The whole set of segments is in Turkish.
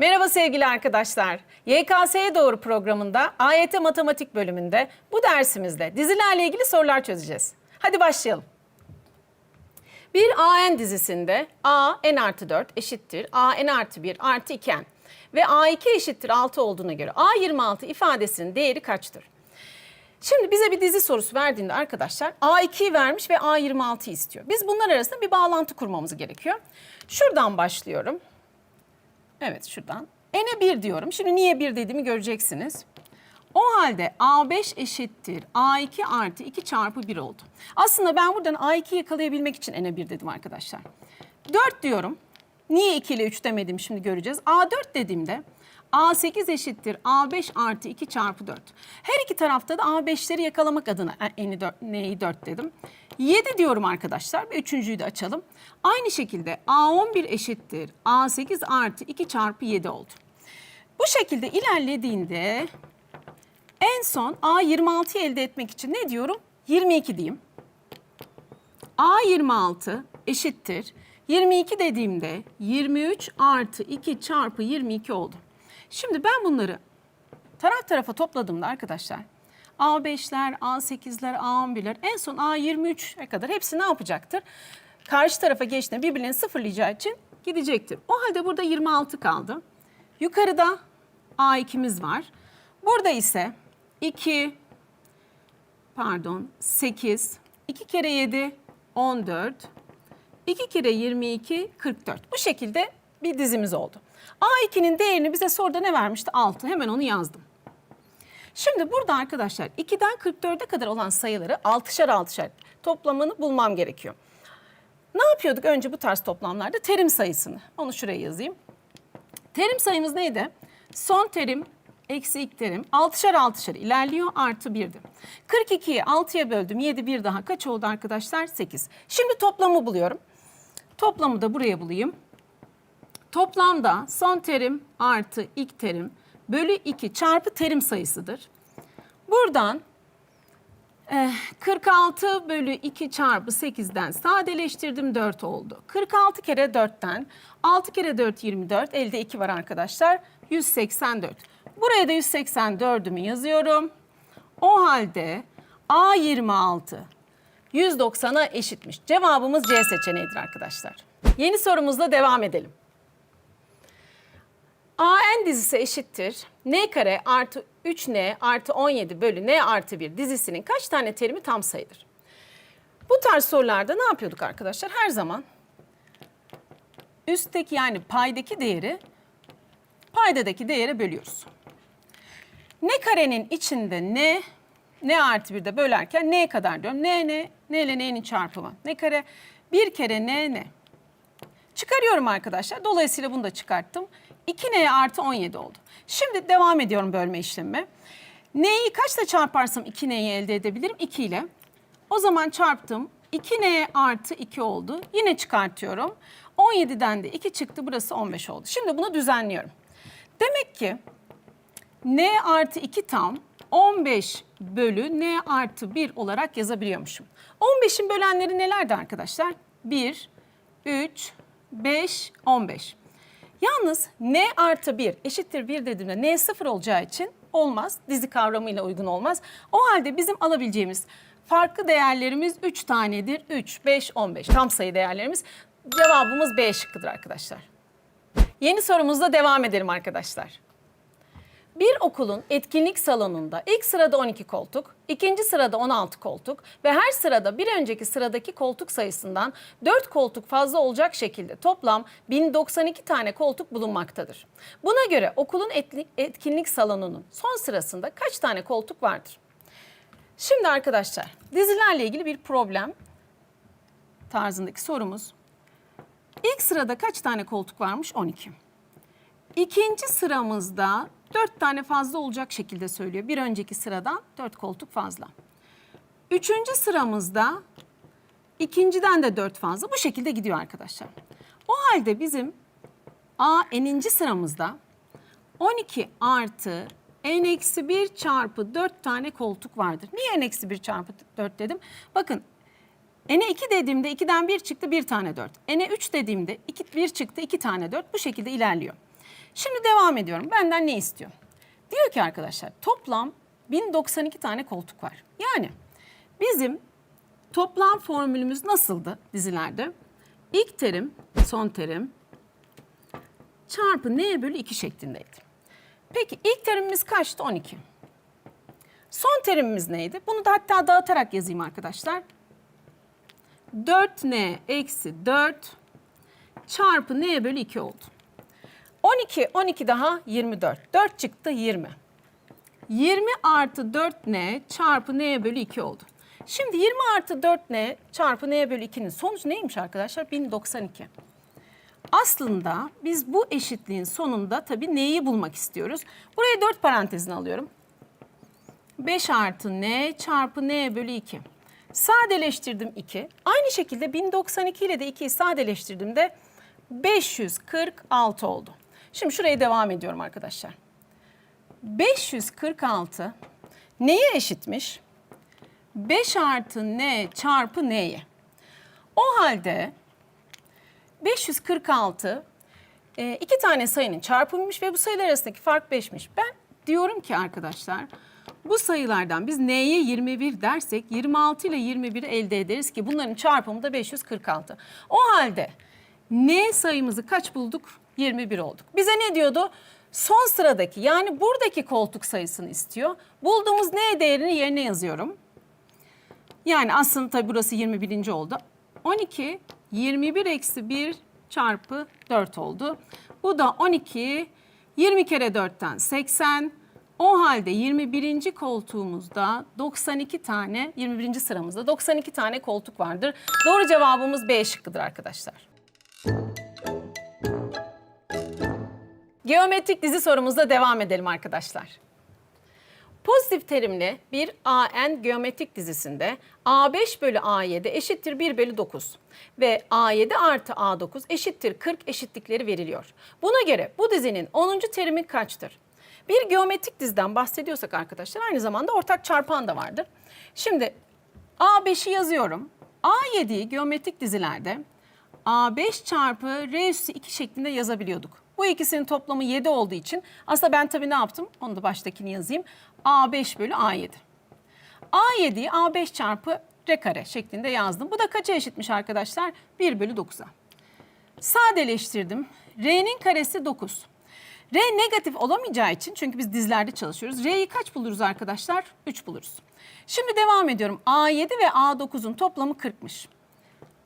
Merhaba sevgili arkadaşlar. YKS'ye doğru programında AYT Matematik bölümünde bu dersimizde dizilerle ilgili sorular çözeceğiz. Hadi başlayalım. Bir AN dizisinde A n artı 4 eşittir A n artı 1 artı 2n ve A2 eşittir 6 olduğuna göre A26 ifadesinin değeri kaçtır? Şimdi bize bir dizi sorusu verdiğinde arkadaşlar A2'yi vermiş ve A26'yı istiyor. Biz bunlar arasında bir bağlantı kurmamız gerekiyor. Şuradan başlıyorum. Evet şuradan. N'e 1 diyorum. Şimdi niye 1 dediğimi göreceksiniz. O halde A5 eşittir A2 artı 2 çarpı 1 oldu. Aslında ben buradan A2'yi yakalayabilmek için N'e 1 dedim arkadaşlar. 4 diyorum. Niye 2 ile 3 demedim şimdi göreceğiz. A4 dediğimde A8 eşittir A5 artı 2 çarpı 4. Her iki tarafta da A5'leri yakalamak adına e, N'i 4, N'yi 4 dedim. 7 diyorum arkadaşlar ve üçüncüyü de açalım. Aynı şekilde A11 eşittir A8 artı 2 çarpı 7 oldu. Bu şekilde ilerlediğinde en son A26'yı elde etmek için ne diyorum? 22 diyeyim. A26 eşittir. 22 dediğimde 23 artı 2 çarpı 22 oldu. Şimdi ben bunları taraf tarafa topladığımda arkadaşlar A5'ler, A8'ler, A11'ler en son A23'e kadar hepsi ne yapacaktır? Karşı tarafa geçtiğinde birbirlerini sıfırlayacağı için gidecektir. O halde burada 26 kaldı. Yukarıda A2'miz var. Burada ise 2, pardon 8, 2 kere 7, 14, 2 kere 22, 44. Bu şekilde bir dizimiz oldu. A2'nin değerini bize soruda ne vermişti? 6. Hemen onu yazdım. Şimdi burada arkadaşlar 2'den 44'e kadar olan sayıları 6'şar 6'şar toplamını bulmam gerekiyor. Ne yapıyorduk önce bu tarz toplamlarda? Terim sayısını. Onu şuraya yazayım. Terim sayımız neydi? Son terim eksi ilk terim 6'şar 6'şar ilerliyor artı 1'di. 42'yi 6'ya böldüm 7 bir daha kaç oldu arkadaşlar? 8. Şimdi toplamı buluyorum. Toplamı da buraya bulayım. Toplamda son terim artı ilk terim bölü 2 çarpı terim sayısıdır. Buradan eh, 46 bölü 2 çarpı 8'den sadeleştirdim 4 oldu. 46 kere 4'ten 6 kere 4 24 elde 2 var arkadaşlar 184. Buraya da 184'ümü yazıyorum. O halde A26 190'a eşitmiş. Cevabımız C seçeneğidir arkadaşlar. Yeni sorumuzla devam edelim. AN dizisi eşittir. N kare artı 3N artı 17 bölü N artı 1 dizisinin kaç tane terimi tam sayıdır? Bu tarz sorularda ne yapıyorduk arkadaşlar? Her zaman üstteki yani paydaki değeri paydadaki değere bölüyoruz. N karenin içinde N, N artı 1'de bölerken N kadar diyorum. N, N, N ile N'nin çarpımı. N kare bir kere N, N. Çıkarıyorum arkadaşlar. Dolayısıyla bunu da çıkarttım. 2n artı 17 oldu. Şimdi devam ediyorum bölme işlemime. N'yi kaçla çarparsam 2n'yi elde edebilirim? 2 ile. O zaman çarptım. 2n artı 2 oldu. Yine çıkartıyorum. 17'den de 2 çıktı. Burası 15 oldu. Şimdi bunu düzenliyorum. Demek ki n artı 2 tam 15 bölü n artı 1 olarak yazabiliyormuşum. 15'in bölenleri nelerdi arkadaşlar? 1, 3, 5, 15. Yalnız n artı 1 eşittir 1 dediğimde n 0 olacağı için olmaz. Dizi kavramıyla uygun olmaz. O halde bizim alabileceğimiz farklı değerlerimiz 3 tanedir. 3, 5, 15 tam sayı değerlerimiz. Cevabımız B şıkkıdır arkadaşlar. Yeni sorumuzla devam edelim arkadaşlar. Bir okulun etkinlik salonunda ilk sırada 12 koltuk, ikinci sırada 16 koltuk ve her sırada bir önceki sıradaki koltuk sayısından 4 koltuk fazla olacak şekilde toplam 1092 tane koltuk bulunmaktadır. Buna göre okulun etkinlik salonunun son sırasında kaç tane koltuk vardır? Şimdi arkadaşlar dizilerle ilgili bir problem tarzındaki sorumuz. İlk sırada kaç tane koltuk varmış? 12. İkinci sıramızda dört tane fazla olacak şekilde söylüyor. Bir önceki sıradan dört koltuk fazla. Üçüncü sıramızda ikinciden de dört fazla. Bu şekilde gidiyor arkadaşlar. O halde bizim A n'inci sıramızda 12 artı n eksi 1 çarpı 4 tane koltuk vardır. Niye n eksi 1 çarpı 4 dedim? Bakın N'e 2 dediğimde 2'den 1 çıktı 1 tane 4. N'e 3 dediğimde 2, 1 çıktı 2 tane 4. Bu şekilde ilerliyor. Şimdi devam ediyorum. Benden ne istiyor? Diyor ki arkadaşlar toplam 1092 tane koltuk var. Yani bizim toplam formülümüz nasıldı dizilerde? İlk terim, son terim çarpı n bölü 2 şeklindeydi. Peki ilk terimimiz kaçtı? 12. Son terimimiz neydi? Bunu da hatta dağıtarak yazayım arkadaşlar. 4n eksi 4 çarpı n bölü 2 oldu. 12, 12 daha 24. 4 çıktı 20. 20 artı 4n çarpı n bölü 2 oldu. Şimdi 20 artı 4n çarpı n bölü 2'nin sonucu neymiş arkadaşlar? 1092. Aslında biz bu eşitliğin sonunda tabii neyi bulmak istiyoruz? Buraya 4 parantezini alıyorum. 5 artı n çarpı n bölü 2. Sadeleştirdim 2. Aynı şekilde 1092 ile de 2'yi sadeleştirdiğimde 546 oldu. Şimdi şuraya devam ediyorum arkadaşlar. 546 neye eşitmiş? 5 artı n çarpı n'ye. O halde 546 e, iki tane sayının çarpımıymış ve bu sayılar arasındaki fark 5'miş. Ben diyorum ki arkadaşlar bu sayılardan biz n'ye 21 dersek 26 ile 21'i elde ederiz ki bunların çarpımı da 546. O halde n sayımızı kaç bulduk? 21 olduk. Bize ne diyordu? Son sıradaki yani buradaki koltuk sayısını istiyor. Bulduğumuz n değerini yerine yazıyorum. Yani aslında tabii burası 21. oldu. 12, 21 eksi 1 çarpı 4 oldu. Bu da 12, 20 kere 4'ten 80. O halde 21. koltuğumuzda 92 tane, 21. sıramızda 92 tane koltuk vardır. Doğru cevabımız B şıkkıdır arkadaşlar. Geometrik dizi sorumuzla devam edelim arkadaşlar. Pozitif terimli bir AN geometrik dizisinde A5 bölü A7 eşittir 1 bölü 9 ve A7 artı A9 eşittir 40 eşitlikleri veriliyor. Buna göre bu dizinin 10. terimi kaçtır? Bir geometrik diziden bahsediyorsak arkadaşlar aynı zamanda ortak çarpan da vardır. Şimdi A5'i yazıyorum. A7'yi geometrik dizilerde A5 çarpı R üssü 2 şeklinde yazabiliyorduk. Bu ikisinin toplamı 7 olduğu için aslında ben tabii ne yaptım? Onu da baştakini yazayım. A5 bölü A7. A7'yi A5 çarpı R kare şeklinde yazdım. Bu da kaça eşitmiş arkadaşlar? 1 bölü 9'a. Sadeleştirdim. R'nin karesi 9. R negatif olamayacağı için çünkü biz dizlerde çalışıyoruz. R'yi kaç buluruz arkadaşlar? 3 buluruz. Şimdi devam ediyorum. A7 ve A9'un toplamı 40'mış.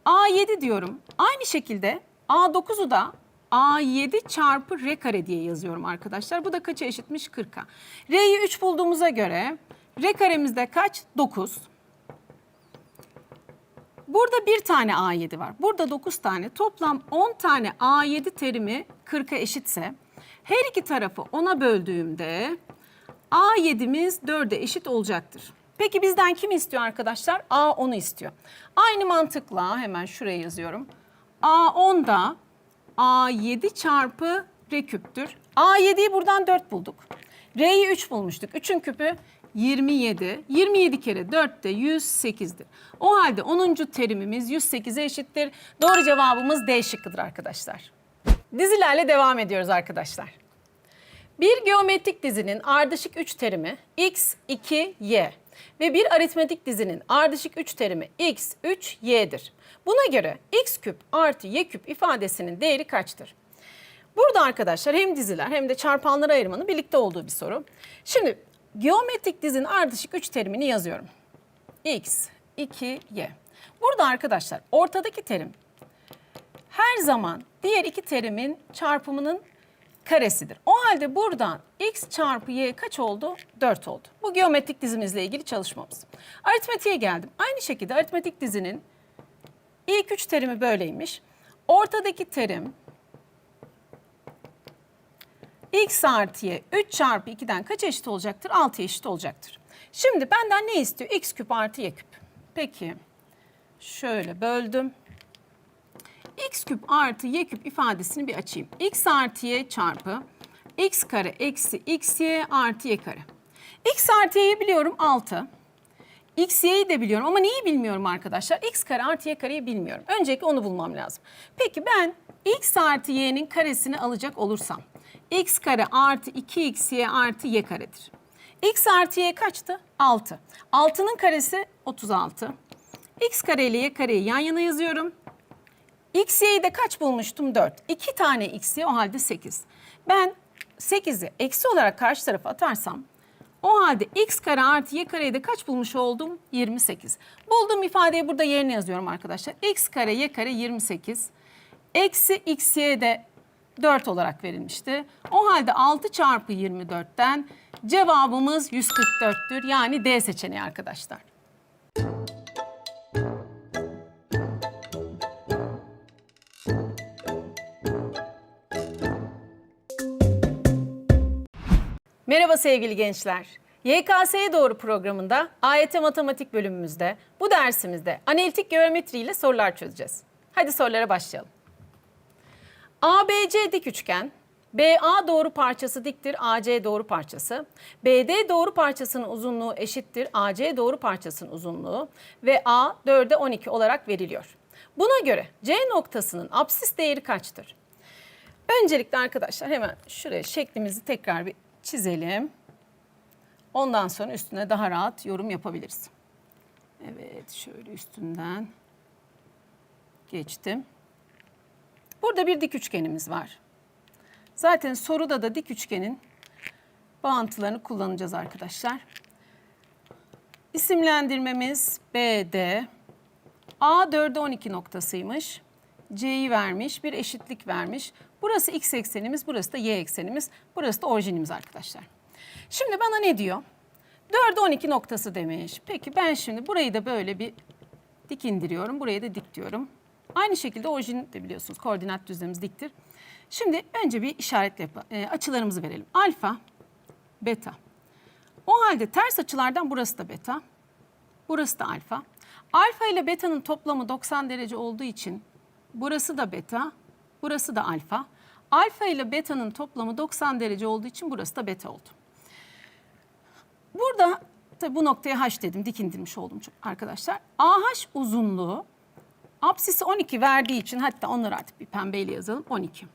A7 diyorum. Aynı şekilde A9'u da A7 çarpı R kare diye yazıyorum arkadaşlar. Bu da kaça eşitmiş? 40'a. R'yi 3 bulduğumuza göre R karemizde kaç? 9. Burada bir tane A7 var. Burada 9 tane. Toplam 10 tane A7 terimi 40'a eşitse her iki tarafı 10'a böldüğümde A7'miz 4'e eşit olacaktır. Peki bizden kim istiyor arkadaşlar? A 10'u istiyor. Aynı mantıkla hemen şuraya yazıyorum. A 10 da A7 çarpı R küptür. A7'yi buradan 4 bulduk. R'yi 3 bulmuştuk. 3'ün küpü 27. 27 kere 4 de 108'dir. O halde 10. terimimiz 108'e eşittir. Doğru cevabımız D şıkkıdır arkadaşlar. Dizilerle devam ediyoruz arkadaşlar. Bir geometrik dizinin ardışık 3 terimi x, 2, y ve bir aritmetik dizinin ardışık 3 terimi x, 3, y'dir. Buna göre x küp artı y küp ifadesinin değeri kaçtır? Burada arkadaşlar hem diziler hem de çarpanlara ayırmanın birlikte olduğu bir soru. Şimdi geometrik dizinin ardışık 3 terimini yazıyorum. x, 2, y. Burada arkadaşlar ortadaki terim her zaman diğer iki terimin çarpımının karesidir. O halde buradan x çarpı y kaç oldu? 4 oldu. Bu geometrik dizimizle ilgili çalışmamız. Aritmetiğe geldim. Aynı şekilde aritmetik dizinin ilk üç terimi böyleymiş. Ortadaki terim x artı y 3 çarpı 2'den kaç eşit olacaktır? 6 eşit olacaktır. Şimdi benden ne istiyor? x küp artı y küp. Peki şöyle böldüm x küp artı y küp ifadesini bir açayım. x artı y çarpı x kare eksi x y artı y kare. x artı y'yi biliyorum 6. x y'yi de biliyorum ama neyi bilmiyorum arkadaşlar? x kare artı y kareyi bilmiyorum. Öncelikle onu bulmam lazım. Peki ben x artı y'nin karesini alacak olursam x kare artı 2xy artı y karedir. x artı y kaçtı? 6. 6'nın karesi 36. x kare ile y kareyi yan yana yazıyorum. X, y'yi de kaç bulmuştum? 4. 2 tane x, y o halde 8. Ben 8'i eksi olarak karşı tarafa atarsam o halde x kare artı y kareyi de kaç bulmuş oldum? 28. Bulduğum ifadeyi burada yerine yazıyorum arkadaşlar. x kare y kare 28. Eksi x, y de 4 olarak verilmişti. O halde 6 çarpı 24'ten cevabımız 144'tür. Yani D seçeneği arkadaşlar. Merhaba sevgili gençler. YKS'ye doğru programında AYT matematik bölümümüzde bu dersimizde analitik geometri ile sorular çözeceğiz. Hadi sorulara başlayalım. ABC dik üçgen, BA doğru parçası diktir AC doğru parçası, BD doğru parçasının uzunluğu eşittir AC doğru parçasının uzunluğu ve A 4'e 12 olarak veriliyor. Buna göre C noktasının apsis değeri kaçtır? Öncelikle arkadaşlar hemen şuraya şeklimizi tekrar bir çizelim. Ondan sonra üstüne daha rahat yorum yapabiliriz. Evet, şöyle üstünden geçtim. Burada bir dik üçgenimiz var. Zaten soruda da dik üçgenin bağıntılarını kullanacağız arkadaşlar. İsimlendirmemiz BD. A 4'e 12 noktasıymış. C'yi vermiş, bir eşitlik vermiş. Burası x eksenimiz, burası da y eksenimiz, burası da orijinimiz arkadaşlar. Şimdi bana ne diyor? 4'e 12 noktası demiş. Peki ben şimdi burayı da böyle bir dik indiriyorum. Buraya da dik diyorum. Aynı şekilde orijin de biliyorsunuz koordinat düzlemimiz diktir. Şimdi önce bir işaretle e, açılarımızı verelim. Alfa, beta. O halde ters açılardan burası da beta. Burası da alfa. Alfa ile beta'nın toplamı 90 derece olduğu için burası da beta, burası da alfa. Alfa ile beta'nın toplamı 90 derece olduğu için burası da beta oldu. Burada tabii bu noktaya h dedim, dik indirmiş oldum arkadaşlar. AH uzunluğu apsisi 12 verdiği için hatta onları artık bir pembeyle yazalım 12.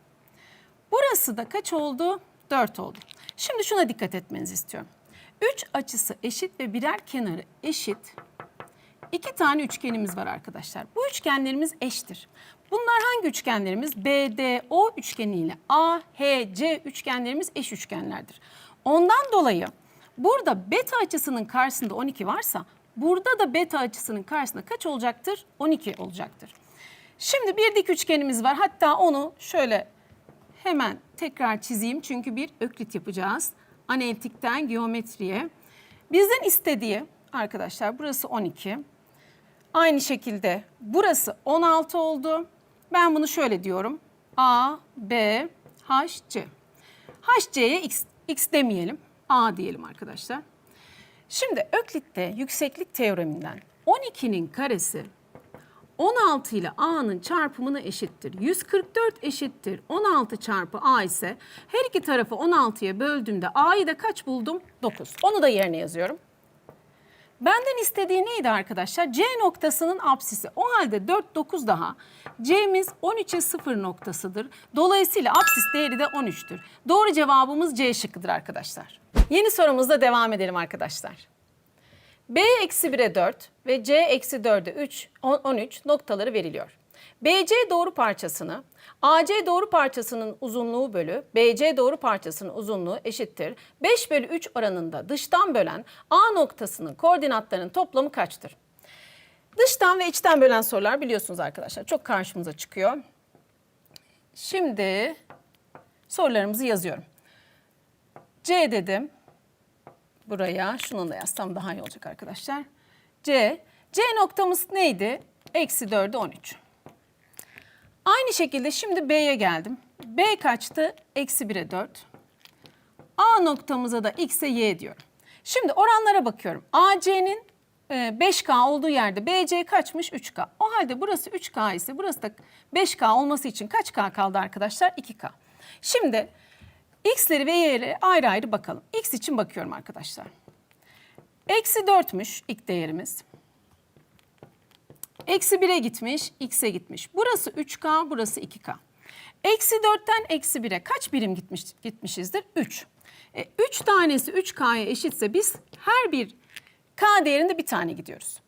Burası da kaç oldu? 4 oldu. Şimdi şuna dikkat etmenizi istiyorum. 3 açısı eşit ve birer kenarı eşit. İki tane üçgenimiz var arkadaşlar. Bu üçgenlerimiz eştir. Bunlar hangi üçgenlerimiz? BDO üçgeniyle AHC üçgenlerimiz eş üçgenlerdir. Ondan dolayı burada beta açısının karşısında 12 varsa burada da beta açısının karşısında kaç olacaktır? 12 olacaktır. Şimdi bir dik üçgenimiz var. Hatta onu şöyle hemen tekrar çizeyim çünkü bir öklit yapacağız. Analitikten geometriye. Bizden istediği arkadaşlar burası 12. Aynı şekilde burası 16 oldu. Ben bunu şöyle diyorum. A, B, H, C. HC'ye x, x demeyelim. A diyelim arkadaşlar. Şimdi Öklit'te yükseklik teoreminden 12'nin karesi 16 ile A'nın çarpımına eşittir. 144 eşittir. 16 çarpı A ise her iki tarafı 16'ya böldüğümde A'yı da kaç buldum? 9. Onu da yerine yazıyorum. Benden istediği neydi arkadaşlar? C noktasının apsisi. O halde 4, 9 daha. C'miz 13'e 0 noktasıdır. Dolayısıyla apsis değeri de 13'tür. Doğru cevabımız C şıkkıdır arkadaşlar. Yeni sorumuzla devam edelim arkadaşlar. B eksi 1'e 4 ve C eksi 4'e 3, 13 noktaları veriliyor. BC doğru parçasını AC doğru parçasının uzunluğu bölü BC doğru parçasının uzunluğu eşittir. 5 bölü 3 oranında dıştan bölen A noktasının koordinatlarının toplamı kaçtır? Dıştan ve içten bölen sorular biliyorsunuz arkadaşlar. Çok karşımıza çıkıyor. Şimdi sorularımızı yazıyorum. C dedim buraya. Şunu da yazsam daha iyi olacak arkadaşlar. C. C noktamız neydi? Eksi 4'e 13. Aynı şekilde şimdi B'ye geldim. B kaçtı? Eksi 1'e 4. A noktamıza da X'e Y diyorum. Şimdi oranlara bakıyorum. AC'nin e, 5K olduğu yerde BC kaçmış? 3K. O halde burası 3K ise burası da 5K olması için kaç K kaldı arkadaşlar? 2K. Şimdi X'leri ve Y'leri ayrı ayrı bakalım. X için bakıyorum arkadaşlar. Eksi 4'müş ilk değerimiz. Eksi 1'e gitmiş, x'e gitmiş. Burası 3K, burası 2K. Eksi 4'ten eksi 1'e kaç birim gitmiş, gitmişizdir? 3. E, 3 tanesi 3K'ya eşitse biz her bir K değerinde bir tane gidiyoruz.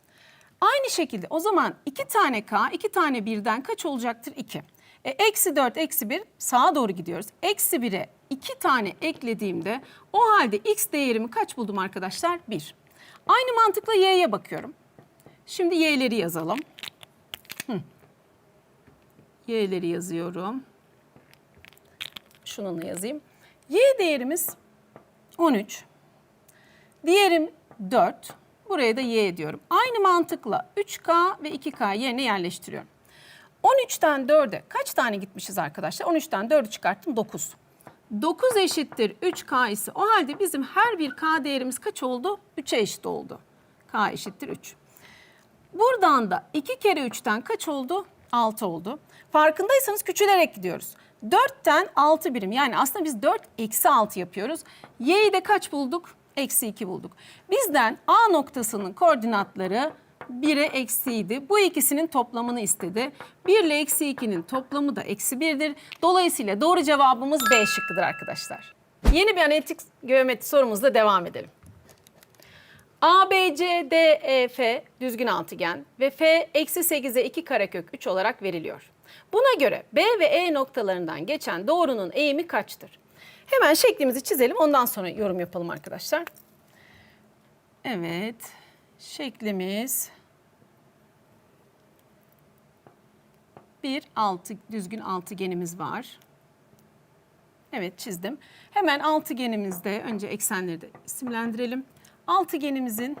Aynı şekilde o zaman 2 tane K, 2 tane 1'den kaç olacaktır? 2. E, eksi 4, eksi 1 sağa doğru gidiyoruz. Eksi 1'e 2 tane eklediğimde o halde X değerimi kaç buldum arkadaşlar? 1. Aynı mantıkla Y'ye bakıyorum. Şimdi Y'leri yazalım. Y'leri yazıyorum. Şununla yazayım. Y değerimiz 13. Diğerim 4. Buraya da Y diyorum. Aynı mantıkla 3K ve 2K yerine yerleştiriyorum. 13'ten 4'e kaç tane gitmişiz arkadaşlar? 13'ten 4'ü çıkarttım 9. 9 eşittir 3K ise o halde bizim her bir K değerimiz kaç oldu? 3'e eşit oldu. K eşittir 3. Buradan da 2 kere 3'ten kaç oldu? 6 oldu. Farkındaysanız küçülerek gidiyoruz. 4'ten 6 birim yani aslında biz 4 eksi 6 yapıyoruz. Y'yi de kaç bulduk? Eksi 2 bulduk. Bizden A noktasının koordinatları 1'e eksiydi. Bu ikisinin toplamını istedi. 1 ile eksi 2'nin toplamı da eksi 1'dir. Dolayısıyla doğru cevabımız B şıkkıdır arkadaşlar. Yeni bir analitik geometri sorumuzla devam edelim. A, B, C, D, E, F düzgün altıgen ve F eksi 8'e 2 karekök 3 olarak veriliyor. Buna göre B ve E noktalarından geçen doğrunun eğimi kaçtır? Hemen şeklimizi çizelim ondan sonra yorum yapalım arkadaşlar. Evet şeklimiz bir altı, düzgün altıgenimiz var. Evet çizdim. Hemen altıgenimizde önce eksenleri de isimlendirelim. Altıgenimizin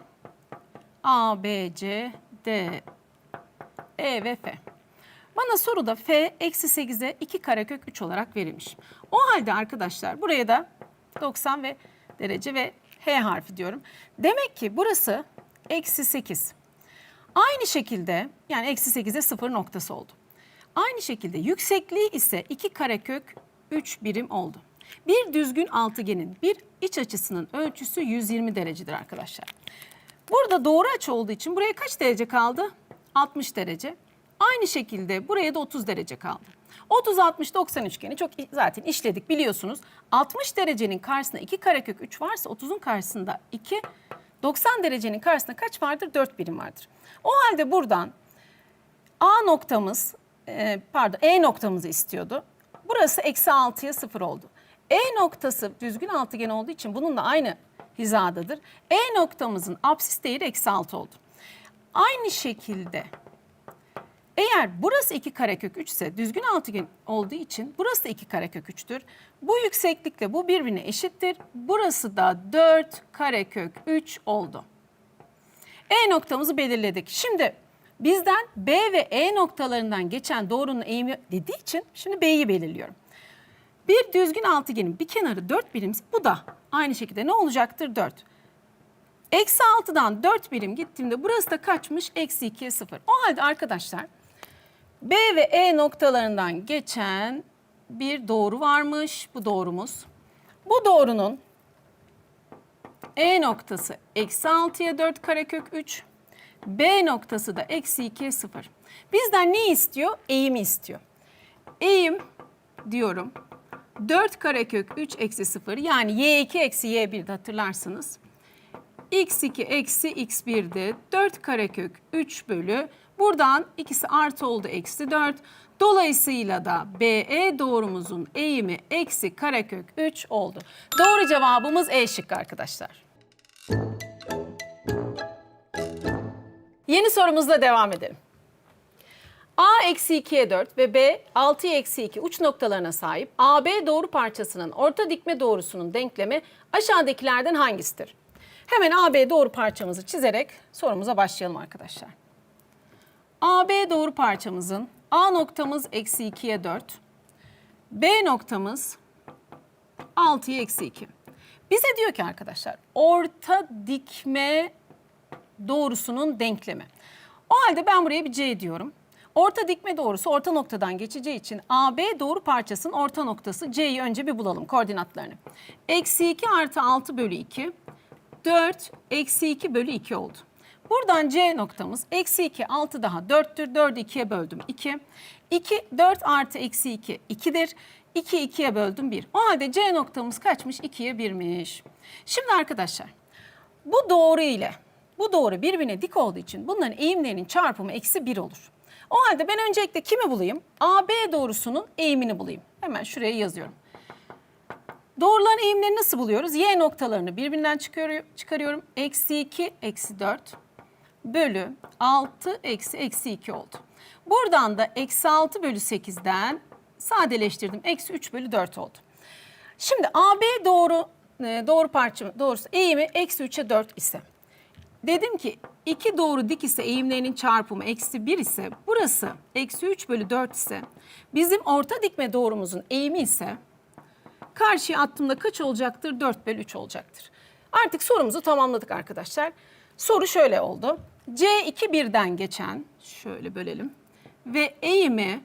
A, B, C, D, E ve F. Bana soruda F eksi 8'e 2 karekök 3 olarak verilmiş. O halde arkadaşlar buraya da 90 ve derece ve H harfi diyorum. Demek ki burası eksi 8. Aynı şekilde yani eksi 8'e 0 noktası oldu. Aynı şekilde yüksekliği ise 2 karekök 3 birim oldu. Bir düzgün altıgenin bir iç açısının ölçüsü 120 derecedir arkadaşlar. Burada doğru açı olduğu için buraya kaç derece kaldı? 60 derece. Aynı şekilde buraya da 30 derece kaldı. 30, 60, 90 üçgeni çok zaten işledik biliyorsunuz. 60 derecenin karşısında 2 karekök 3 varsa 30'un karşısında 2, 90 derecenin karşısında kaç vardır? 4 birim vardır. O halde buradan A noktamız, e, pardon E noktamızı istiyordu. Burası eksi 6'ya 0 oldu. E noktası düzgün altıgen olduğu için bununla aynı hizadadır. E noktamızın apsis değeri eksi 6 oldu. Aynı şekilde eğer burası 2 karekök 3 ise düzgün altıgen olduğu için burası da 2 karekök 3'tür. Bu yükseklikle bu birbirine eşittir. Burası da 4 karekök 3 oldu. E noktamızı belirledik. Şimdi bizden B ve E noktalarından geçen doğrunun eğimi dediği için şimdi B'yi belirliyorum. Bir düzgün altıgenin bir kenarı 4 birim bu da aynı şekilde ne olacaktır 4. Eksi 6'dan 4 birim gittiğimde burası da kaçmış? Eksi 2'ye 0. O halde arkadaşlar B ve E noktalarından geçen bir doğru varmış. Bu doğrumuz. Bu doğrunun E noktası eksi 6'ya 4 karekök 3. B noktası da eksi 2'ye 0. Bizden ne istiyor? Eğimi istiyor. Eğim diyorum 4 karekök 3 eksi 0 yani y2 eksi y1'de hatırlarsınız. x2 eksi x1'de 4 karekök 3 bölü buradan ikisi artı oldu eksi 4. Dolayısıyla da BE doğrumuzun eğimi eksi karekök 3 oldu. Doğru cevabımız E şıkkı arkadaşlar. Yeni sorumuzla devam edelim. A eksi 2'ye 4 ve B 6'ya eksi 2 uç noktalarına sahip AB doğru parçasının orta dikme doğrusunun denklemi aşağıdakilerden hangisidir? Hemen AB doğru parçamızı çizerek sorumuza başlayalım arkadaşlar. AB doğru parçamızın A noktamız eksi 2'ye 4, B noktamız 6'ya eksi 2. Bize diyor ki arkadaşlar orta dikme doğrusunun denklemi. O halde ben buraya bir C diyorum. Orta dikme doğrusu orta noktadan geçeceği için AB doğru parçasının orta noktası C'yi önce bir bulalım koordinatlarını. Eksi 2 artı 6 bölü 2, 4 eksi 2 bölü 2 oldu. Buradan C noktamız eksi 2, 6 daha 4'tür. 4'ü 2'ye böldüm 2. 2, 4 artı eksi 2, 2'dir. 2, 2'ye böldüm 1. O halde C noktamız kaçmış? 2'ye 1'miş. Şimdi arkadaşlar bu doğru ile bu doğru birbirine dik olduğu için bunların eğimlerinin çarpımı eksi 1 olur. O halde ben öncelikle kimi bulayım? AB doğrusunun eğimini bulayım. Hemen şuraya yazıyorum. Doğruların eğimlerini nasıl buluyoruz? Y noktalarını birbirinden çıkarıyor- çıkarıyorum. Eksi 2, eksi 4 bölü 6 eksi eksi 2 oldu. Buradan da eksi 6 bölü 8'den sadeleştirdim. Eksi 3 bölü 4 oldu. Şimdi AB doğru e, doğru parça doğrusu eğimi eksi 3'e 4 ise dedim ki iki doğru dik ise eğimlerinin çarpımı eksi 1 ise burası eksi 3 bölü 4 ise bizim orta dikme doğrumuzun eğimi ise karşıya attığımda kaç olacaktır? 4 bölü 3 olacaktır. Artık sorumuzu tamamladık arkadaşlar. Soru şöyle oldu. C2 birden geçen, şöyle bölelim ve eğimi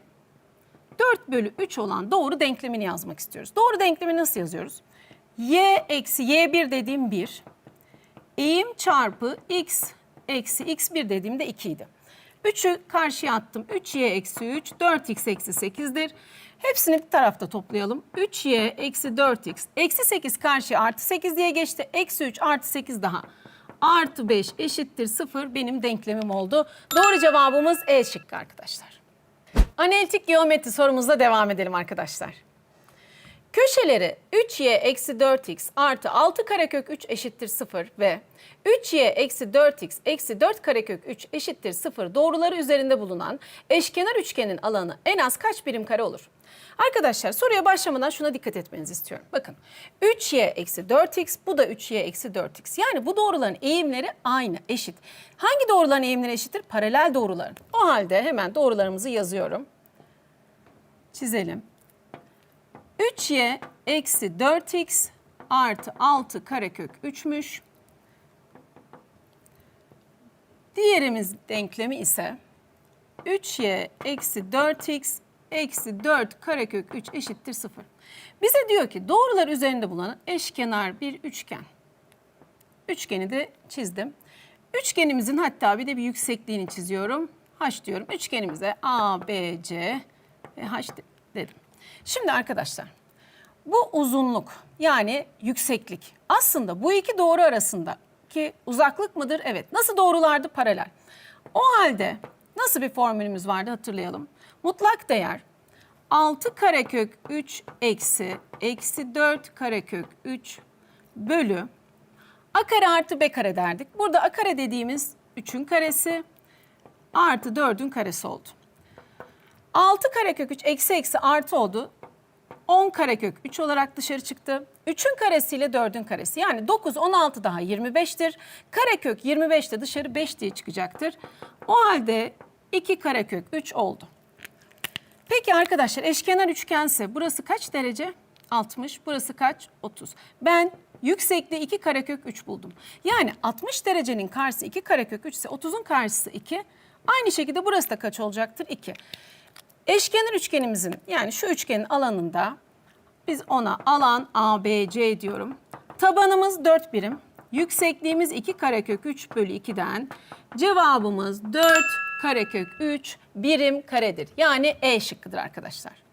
4 bölü 3 olan doğru denklemini yazmak istiyoruz. Doğru denklemi nasıl yazıyoruz? Y eksi Y1 dediğim 1. Eğim çarpı X eksi X1 dediğimde 2 idi. 3'ü karşıya attım. 3Y eksi 3, 4X eksi 8'dir. Hepsini bir tarafta toplayalım. 3Y eksi 4X eksi 8 karşıya artı 8 diye geçti. Eksi 3 artı 8 daha. Artı 5 eşittir 0 benim denklemim oldu. Doğru cevabımız E şıkkı arkadaşlar. Analitik geometri sorumuzla devam edelim arkadaşlar. Köşeleri 3y eksi 4x artı 6 karekök 3 eşittir 0 ve 3y eksi 4x eksi 4 karekök 3 eşittir 0 doğruları üzerinde bulunan eşkenar üçgenin alanı en az kaç birim kare olur? Arkadaşlar soruya başlamadan şuna dikkat etmenizi istiyorum. Bakın 3y eksi 4x bu da 3y eksi 4x. Yani bu doğruların eğimleri aynı eşit. Hangi doğruların eğimleri eşittir? Paralel doğruların. O halde hemen doğrularımızı yazıyorum. Çizelim. 3y eksi 4x artı 6 karekök 3'müş. Diğerimiz denklemi ise 3y eksi 4x eksi 4 karekök 3 eşittir 0. Bize diyor ki doğrular üzerinde bulunan eşkenar bir üçgen. Üçgeni de çizdim. Üçgenimizin hatta bir de bir yüksekliğini çiziyorum. H diyorum. Üçgenimize A, B, C ve H de- dedim. Şimdi arkadaşlar bu uzunluk yani yükseklik aslında bu iki doğru arasındaki uzaklık mıdır? Evet. Nasıl doğrulardı? Paralel. O halde nasıl bir formülümüz vardı hatırlayalım. Mutlak değer 6 karekök 3 eksi eksi 4 karekök 3 bölü a kare artı b kare derdik. Burada a kare dediğimiz 3'ün karesi artı 4'ün karesi oldu. 6 karekök 3 eksi eksi artı oldu. 10 karekök 3 olarak dışarı çıktı. 3'ün karesiyle 4'ün karesi. Yani 9, 16 daha 25'tir. Karekök 25 de dışarı 5 diye çıkacaktır. O halde 2 karekök 3 oldu. Peki arkadaşlar eşkenar üçgense burası kaç derece? 60. Burası kaç? 30. Ben yüksekliği 2 karekök 3 buldum. Yani 60 derecenin karşısı 2 karekök 3 ise 30'un karşısı 2. Aynı şekilde burası da kaç olacaktır? 2. Eşkenar üçgenimizin yani şu üçgenin alanında biz ona alan ABC diyorum. Tabanımız 4 birim. Yüksekliğimiz 2 karekök 3 bölü 2'den cevabımız 4 karekök 3 birim karedir. Yani E şıkkıdır arkadaşlar.